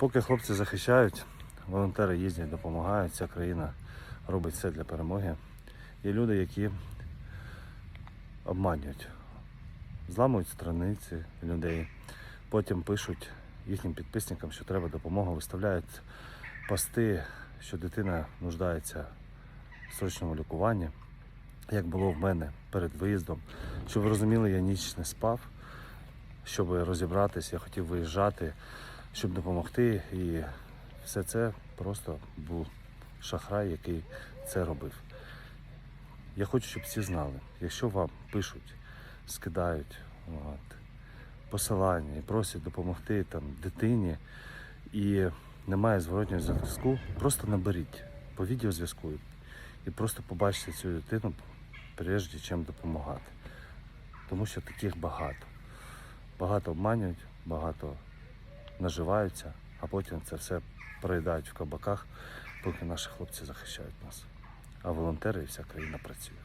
Поки хлопці захищають, волонтери їздять, допомагають, вся країна робить все для перемоги. Є люди, які обманюють, зламують страниці людей, потім пишуть їхнім підписникам, що треба допомога, виставляють пости, що дитина нуждається в срочному лікуванні, як було в мене перед виїздом. Щоб ви розуміли, я ніч не спав, щоб розібратись, я хотів виїжджати, щоб допомогти. І все це просто був шахрай, який це робив. Я хочу, щоб всі знали, якщо вам пишуть, скидають от, посилання і просять допомогти там, дитині і немає зворотнього зв'язку, просто наберіть по відеозв'язку і просто побачите цю дитину, прежде чим допомагати. Тому що таких багато. Багато обманюють, багато наживаються, а потім це все проїдають в кабаках, поки наші хлопці захищають нас. А волонтери і вся країна працює.